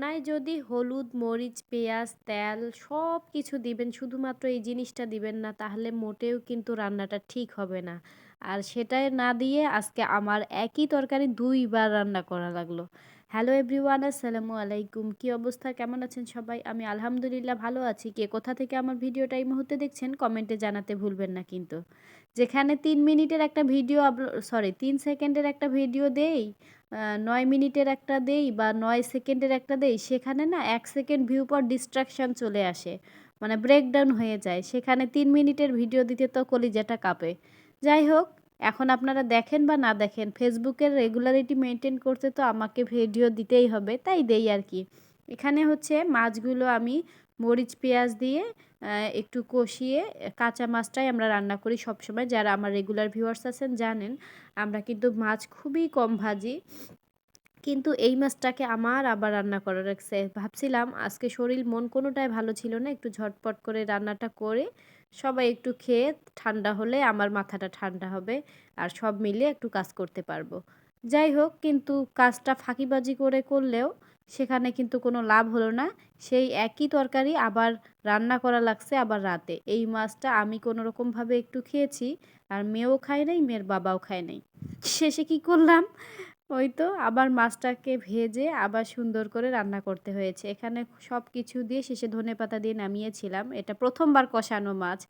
রান্নায় যদি হলুদ, মরিচ, পেঁয়াজ, তেল সব কিছু দিবেন, শুধুমাত্র এই জিনিসটা দিবেন না, তাহলে মোটেও কিন্তু রান্নাটা ঠিক হবে না। আর সেটাই না দিয়ে আজকে আমার একই তরকারি দুইবার রান্না করা লাগল। হ্যালো এভরিওয়ান আসসালামু আলাইকুম। কি অবস্থা? কেমন আছেন সবাই? আমি আলহামদুলিল্লাহ ভালো আছি। কে কোথা থেকে আমার ভিডিওটা এই মুহূর্তে দেখছেন, কমেন্টে জানাতে ভুলবেন না কিন্তু। যেখানে তিন মিনিটের একটা ভিডিও সরি তিন সেকেন্ডের একটা ভিডিও দেই নয় মিনিটের একটা দেই বা নয় সেকেন্ডের একটা দেই, সেখানে না এক সেকেন্ড ভিউ পর ডিস্ট্রাকশান চলে আসে। মানে ব্রেকডাউন হয়ে যায়। সেখানে তিন মিনিটের ভিডিও দিতে তো কলিজাটা কাঁপে। যাই হোক এখন আপনারা দেখেন বা না দেখেন ফেসবুকের রেগুলারিটি মেনটেন করতে তো আমাকে ভিডিও দিতেই হবে, তাই দেই আর কি। এখানে হচ্ছে মাছগুলো আমি মরিচ, পেঁয়াজ দিয়ে একটু কষিয়ে, কাঁচা মাছটাই আমরা রান্না করি সবসময়। যারা আমার রেগুলার ভিউয়ার্স আছেন জানেন, আমরা কিন্তু মাছ খুবই কম ভাজি। কিন্তু এই মাছটাকে আমার আবার রান্না করা রাখছে ভাবছিলাম আজকে শরীর মন কোনোটাই ভালো ছিল না, একটু ঝটপট করে রান্নাটা করে সবাই একটু খেয়ে ঠান্ডা হলে আমার মাথাটা ঠান্ডা হবে আর সব মিলে একটু কাজ করতে পারব। যাই হোক, কিন্তু কাজটা ফাঁকিবাজি করে করলেও সেখানে কিন্তু কোনো লাভ হলো না। সেই একই তরকারি আবার রান্না করা লাগছে আবার রাতে। এই মাছটা আমি কোনো রকমভাবে একটু খেয়েছি, আর মেয়েও খায় নাই, মেয়ের বাবাও খায় নাই। শেষে কি করলাম? ওই তো আবার মাছটাকে ভেজে আবার সুন্দর করে রান্না করতে হয়েছে। এখানে সব কিছু দিয়ে শেষে ধনে পাতা দিয়ে নামিয়েছিলাম। এটা প্রথমবার কষানো মাছ।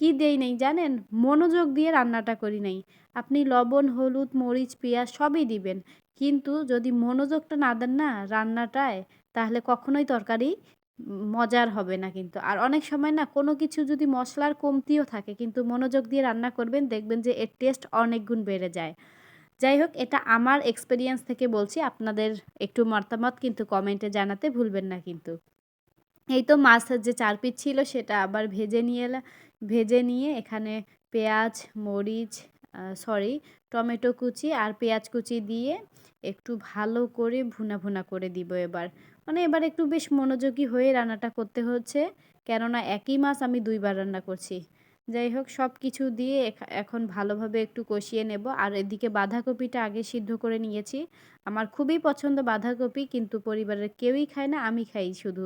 কি দেই নেই জানেন? মনোযোগ দিয়ে রান্নাটা করি নাই। আপনি লবণ, হলুদ, মরিচ, পেঁয়াজ সবই দিবেন। কিন্তু যদি মনোযোগটা না দেন না রান্নাটায়, তাহলে কখনোই তরকারি মজার হবে না কিন্তু। আর অনেক সময় না কোনো কিছু যদি মশলার কমতিও থাকে, কিন্তু মনোযোগ দিয়ে রান্না করবেন, দেখবেন যে এর টেস্ট অনেক গুণ বেড়ে যায়। যাই হোক, এটা আমার এক্সপিরিয়েন্স থেকে বলছি, আপনাদের একটু মতামত কিন্তু কমেন্টে জানাতে ভুলবেন না কিন্তু। এই তো মাছের যে চার পিস ছিল, সেটা আবার ভেজে নিয়ে ভেজে নিয়ে এখানে পেঁয়াজ, মরিচ সরি টমেটো কুচি আর পেঁয়াজ কুচি দিয়ে একটু ভালো করে ভুনা ভুনা করে দিব এবার। মানে এবার একটু বেশ মনোযোগী হয়ে রান্নাটা করতে হচ্ছে, কেননা একই মাছ আমি দুইবার রান্না করছি। যাই হোক সব কিছু দিয়ে এখন ভালোভাবে একটু কষিয়ে নেব। আর এদিকে বাঁধাকপিটা আগে সিদ্ধ করে নিয়েছি। আমার খুবই পছন্দ বাঁধাকপি, কিন্তু পরিবারের কেউই খায় না, আমি খাই শুধু।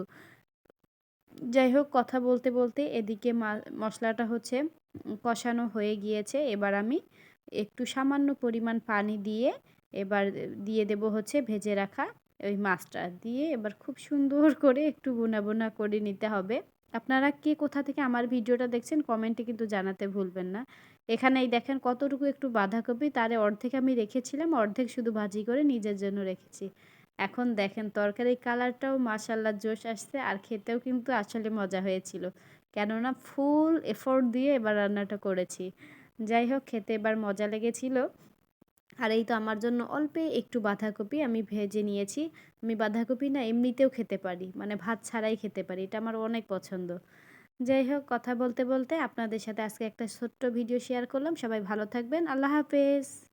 যাই হোক, কথা বলতে বলতে এদিকে মশলাটা হচ্ছে কষানো হয়ে গিয়েছে। এবার আমি একটু সামান্য পরিমাণ পানি দিয়ে এবার দিয়ে দেব হচ্ছে ভেজে রাখা ওই মাছটা। দিয়ে এবার খুব সুন্দর করে একটু বোনা বোনা করে নিতে হবে। আপনারা কে কোথা থেকে আমার ভিডিওটা দেখছেন কমেন্টে কিন্তু জানাতে ভুলবেন না। এখানে এই দেখেন কতটুকু একটু বাঁধাকপি, তারে অর্ধেক আমি রেখেছিলাম, অর্ধেক শুধু ভাজি করে নিজের জন্য রেখেছি। এখন দেখেন তরকারির কালারটাও মাসাল্লা জোশ আসছে, আর খেতেও কিন্তু আসলে মজা হয়েছিল। কেননা ফুল এফোর্ট দিয়ে এবার রান্নাটা করেছি। যাই হোক, খেতে এবার মজা লেগেছিল। আর এই তো আমার জন্য অল্পে একটু বাঁধাকপি আমি ভেজে নিয়েছি। আমি বাঁধাকপি না এমনিতেও খেতে পারি মানে ভাত ছাড়াই খেতে পারি, এটা আমার অনেক পছন্দ। যাই হোক, কথা বলতে বলতে আপনাদের সাথে আজকে একটা ছোট্ট ভিডিও শেয়ার করলাম, সবাই ভালো থাকবেন, আল্লাহ হাফেজ।